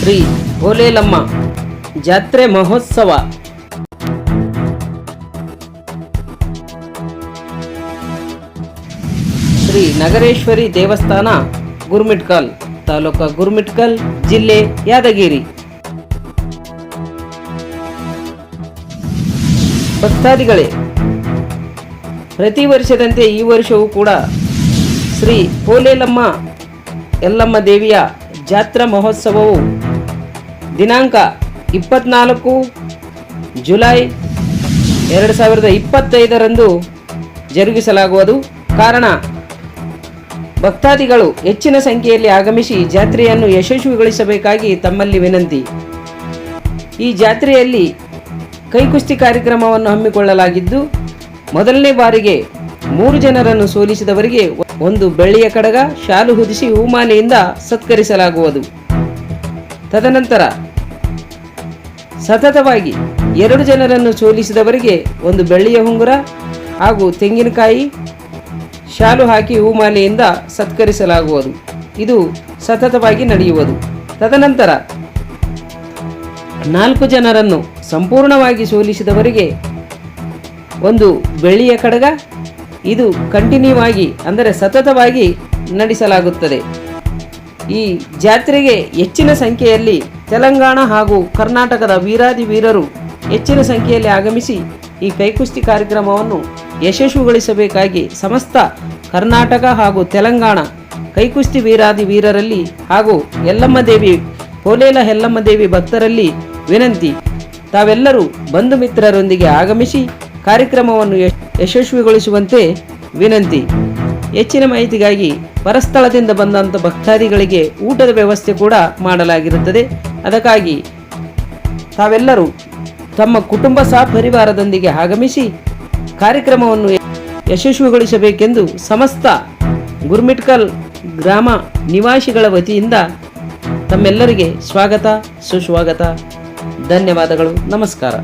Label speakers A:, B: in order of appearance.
A: ಶ್ರೀ ಭೋಲೇಲಮ್ಮ ಜಾತ್ರೆ ಮಹೋತ್ಸವ. ಶ್ರೀ ನಗರೇಶ್ವರಿ ದೇವಸ್ಥಾನ, ಗುರ್ಮಿಟ್ಕಲ್, ತಾಲೂಕ ಗುರ್ಮಿಟ್ಕಲ್ ಜಿಲ್ಲೆ ಯಾದಗಿರಿ. ಭಕ್ತಾದಿಗಳೇ, ಪ್ರತಿ ವರ್ಷದಂತೆ ಈ ವರ್ಷವೂ ಕೂಡ ಶ್ರೀ ಪೋಲೇಲಮ್ಮ ಯಲ್ಲಮ್ಮ ದೇವಿಯ ಜಾತ್ರಾ ಮಹೋತ್ಸವವು ದಿನಾಂಕ ಇಪ್ಪತ್ನಾಲ್ಕು, ಜುಲೈ ಎರಡು ಸಾವಿರದ ಇಪ್ಪತ್ತೈದರಂದು ಜರುಗಿಸಲಾಗುವುದು. ಕಾರಣ, ಭಕ್ತಾದಿಗಳು ಹೆಚ್ಚಿನ ಸಂಖ್ಯೆಯಲ್ಲಿ ಆಗಮಿಸಿ ಜಾತ್ರೆಯನ್ನು ಯಶಸ್ವಿಗೊಳಿಸಬೇಕಾಗಿ ತಮ್ಮಲ್ಲಿ ವಿನಂತಿ. ಈ ಜಾತ್ರೆಯಲ್ಲಿ ಕೈಕುಸ್ತಿ ಕಾರ್ಯಕ್ರಮವನ್ನು ಹಮ್ಮಿಕೊಳ್ಳಲಾಗಿದ್ದು, ಮೊದಲನೇ ಬಾರಿಗೆ ಮೂರು ಜನರನ್ನು ಸೋಲಿಸಿದವರಿಗೆ ಒಂದು ಬೆಳ್ಳಿಯ ಕಡಗ, ಶಾಲು ಹೊದಿಸಿ ಹೂಮಾಲೆಯಿಂದ ಸತ್ಕರಿಸಲಾಗುವುದು. ತದನಂತರ ಸತತವಾಗಿ ಎರಡು ಜನರನ್ನು ಸೋಲಿಸಿದವರಿಗೆ ಒಂದು ಬೆಳ್ಳಿಯ ಉಂಗುರ ಹಾಗೂ ತೆಂಗಿನಕಾಯಿ ಶಾಲು ಹಾಕಿ ಹೂಮಾಲೆಯಿಂದ ಸತ್ಕರಿಸಲಾಗುವುದು. ಇದು ಸತತವಾಗಿ ನಡೆಯುವುದು. ತದನಂತರ ನಾಲ್ಕು ಜನರನ್ನು ಸಂಪೂರ್ಣವಾಗಿ ಸೋಲಿಸಿದವರಿಗೆ ಒಂದು ಬೆಳ್ಳಿಯ ಕಡಗ. ಇದು ಕಂಟಿನ್ಯೂ ಆಗಿ, ಅಂದರೆ ಸತತವಾಗಿ ನಡೆಸಲಾಗುತ್ತದೆ. ಈ ಜಾತ್ರೆಗೆ ಹೆಚ್ಚಿನ ಸಂಖ್ಯೆಯಲ್ಲಿ ತೆಲಂಗಾಣ ಹಾಗೂ ಕರ್ನಾಟಕದ ವೀರಾದಿ ವೀರರು ಹೆಚ್ಚಿನ ಸಂಖ್ಯೆಯಲ್ಲಿ ಆಗಮಿಸಿ ಈ ಕೈಕುಸ್ತಿ ಕಾರ್ಯಕ್ರಮವನ್ನು ಯಶಸ್ವಿಗೊಳಿಸಬೇಕಾಗಿ ಸಮಸ್ತ ಕರ್ನಾಟಕ ಹಾಗೂ ತೆಲಂಗಾಣ ಕೈಕುಸ್ತಿ ವೀರಾದಿ ವೀರರಲ್ಲಿ ಹಾಗೂ ಯಲ್ಲಮ್ಮ ದೇವಿ, ಕೋಲೇಲ ಹೆಲ್ಲಮ್ಮ ದೇವಿ ಭಕ್ತರಲ್ಲಿ ವಿನಂತಿ. ತಾವೆಲ್ಲರೂ ಬಂಧು ಮಿತ್ರರೊಂದಿಗೆ ಆಗಮಿಸಿ ಕಾರ್ಯಕ್ರಮವನ್ನು ಯಶ್- ಯಶಸ್ವಿಗೊಳಿಸುವಂತೆ ವಿನಂತಿ. ಹೆಚ್ಚಿನ ಮಾಹಿತಿಗಾಗಿ ಪರಸ್ಥಳದಿಂದ ಬಂದಂಥ ಭಕ್ತಾದಿಗಳಿಗೆ ಊಟದ ವ್ಯವಸ್ಥೆ ಕೂಡ ಮಾಡಲಾಗಿರುತ್ತದೆ. ಅದಕ್ಕಾಗಿ ತಾವೆಲ್ಲರೂ ತಮ್ಮ ಕುಟುಂಬ ಸಹ ಪರಿವಾರದೊಂದಿಗೆ ಆಗಮಿಸಿ ಕಾರ್ಯಕ್ರಮವನ್ನು ಯಶಸ್ವಿಗೊಳಿಸಬೇಕೆಂದು ಸಮಸ್ತ ಗುರ್ಮಿಟ್ಕಲ್ ಗ್ರಾಮ ನಿವಾಸಿಗಳ ವತಿಯಿಂದ ತಮ್ಮೆಲ್ಲರಿಗೆ ಸ್ವಾಗತ, ಸುಸ್ವಾಗತ. ಧನ್ಯವಾದಗಳು. ನಮಸ್ಕಾರ.